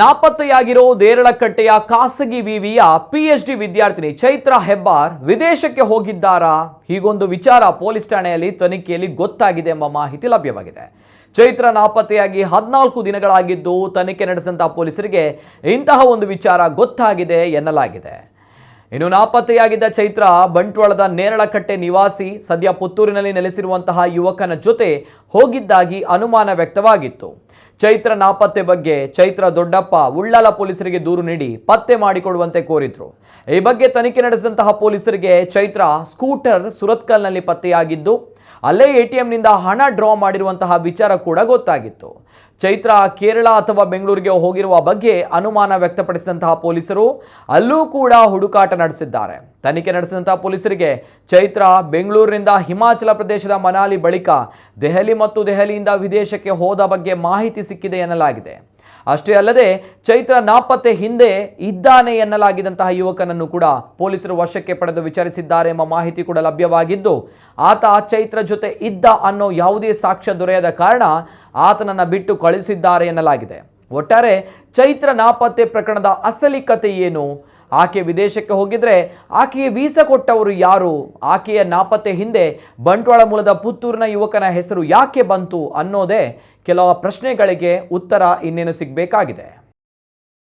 ನಾಪತ್ತೆಯಾಗಿರೋ ದೇರಳಕಟ್ಟೆಯ ಖಾಸಗಿ ವಿವಿಯ pH D ವಿದ್ಯಾರ್ಥಿನಿ ಚೈತ್ರ ಹೆಬ್ಬಾರ್ ವಿದೇಶಕ್ಕೆ ಹೋಗಿದ್ದಾರಾ? ಹೀಗೊಂದು ವಿಚಾರ ಪೊಲೀಸ್ ಠಾಣೆಯಲ್ಲಿ ತನಿಖೆಯಲ್ಲಿ ಗೊತ್ತಾಗಿದೆ ಎಂಬ ಮಾಹಿತಿ ಲಭ್ಯವಾಗಿದೆ. ಚೈತ್ರ ನಾಪತ್ತೆಯಾಗಿ ಹದಿನಾಲ್ಕು ದಿನಗಳಾಗಿದ್ದು ತನಿಖೆ ನಡೆಸಿದಂತಹ ಪೊಲೀಸರಿಗೆ ಇಂತಹ ಒಂದು ವಿಚಾರ ಗೊತ್ತಾಗಿದೆ ಎನ್ನಲಾಗಿದೆ. ಇನ್ನು ನಾಪತ್ತೆಯಾಗಿದ್ದ ಚೈತ್ರ ಬಂಟ್ವಾಳದ ನೇರಳಕಟ್ಟೆ ನಿವಾಸಿ ಸದ್ಯ ಪುತ್ತೂರಿನಲ್ಲಿ ನೆಲೆಸಿರುವಂತಹ ಯುವಕನ ಜೊತೆ ಹೋಗಿದ್ದಾಗಿ ಅನುಮಾನ ವ್ಯಕ್ತವಾಗಿತ್ತು. ಚೈತ್ರ ನಾಪತ್ತೆ ಬಗ್ಗೆ ಚೈತ್ರ ದೊಡ್ಡಪ್ಪ ಉಳ್ಳಾಲ ಪೊಲೀಸರಿಗೆ ದೂರು ನೀಡಿ ಪತ್ತೆ ಮಾಡಿಕೊಡುವಂತೆ ಕೋರಿದ್ರು. ಈ ಬಗ್ಗೆ ತನಿಖೆ ನಡೆಸಿದಂತಹ ಪೊಲೀಸರಿಗೆ ಚೈತ್ರ ಸ್ಕೂಟರ್ ಸುರತ್ಕಲ್ನಲ್ಲಿ ಪತ್ತೆಯಾಗಿದ್ದು ಅಲ್ಲೇ ಎ ಟಿ ಎಂನಿಂದ ಹಣ ಡ್ರಾ ಮಾಡಿರುವಂತಹ ವಿಚಾರ ಕೂಡ ಗೊತ್ತಾಗಿತ್ತು. ಚೈತ್ರ, ಕೇರಳ ಅಥವಾ ಬೆಂಗಳೂರಿಗೆ ಹೋಗಿರುವ ಬಗ್ಗೆ ಅನುಮಾನ ವ್ಯಕ್ತಪಡಿಸಿದಂತಹ ಪೊಲೀಸರು ಅಲ್ಲೂ ಕೂಡ ಹುಡುಕಾಟ ನಡೆಸಿದ್ದಾರೆ. ತನಿಖೆ ನಡೆಸಿದಂತಹ ಪೊಲೀಸರಿಗೆ ಚೈತ್ರ, ಬೆಂಗಳೂರಿನಿಂದ ಹಿಮಾಚಲ ಪ್ರದೇಶದ ಮನಾಲಿ ಬಳಿಕ ದೆಹಲಿ ಮತ್ತು ದೆಹಲಿಯಿಂದ ವಿದೇಶಕ್ಕೆ ಹೋದ ಬಗ್ಗೆ ಮಾಹಿತಿ ಸಿಕ್ಕಿದೆ ಎನ್ನಲಾಗಿದೆ. ಅಷ್ಟೇ ಅಲ್ಲದೆ ಚೈತ್ರ ನಾಪತ್ತೆ ಹಿಂದೆ ಇದ್ದಾನೆ ಎನ್ನಲಾಗಿದ್ದಂತಹ ಯುವಕನನ್ನು ಕೂಡ ಪೊಲೀಸರು ವಶಕ್ಕೆ ಪಡೆದು ವಿಚಾರಿಸಿದ್ದಾರೆ ಎಂಬ ಮಾಹಿತಿ ಕೂಡ ಲಭ್ಯವಾಗಿದ್ದು, ಆತ ಚೈತ್ರ ಜೊತೆ ಇದ್ದ ಅನ್ನೋ ಯಾವುದೇ ಸಾಕ್ಷ್ಯ ದೊರೆಯದ ಕಾರಣ ಆತನನ್ನು ಬಿಟ್ಟು ಕಳುಹಿಸಿದ್ದಾರೆ ಎನ್ನಲಾಗಿದೆ. ಒಟ್ಟಾರೆ ಚೈತ್ರ ನಾಪತ್ತೆ ಪ್ರಕರಣದ ಅಸಲಿ ಕತೆ ಏನು? ಆಕೆ ವಿದೇಶಕ್ಕೆ ಹೋಗಿದ್ರೆ ಆಕೆಗೆ ವೀಸಾ ಕೊಟ್ಟವರು ಯಾರು? ಆಕೆಯ ನಾಪತ್ತೆ ಹಿಂದೆ ಬಂಟ್ವಾಳ ಮೂಲದ ಪುತ್ತೂರಿನ ಯುವಕನ ಹೆಸರು ಯಾಕೆ ಬಂತು ಅನ್ನೋದೇ ಕೆಲವು ಪ್ರಶ್ನೆಗಳಿಗೆ ಉತ್ತರ ಇನ್ನೇನು ಸಿಗಬೇಕಾಗಿದೆ.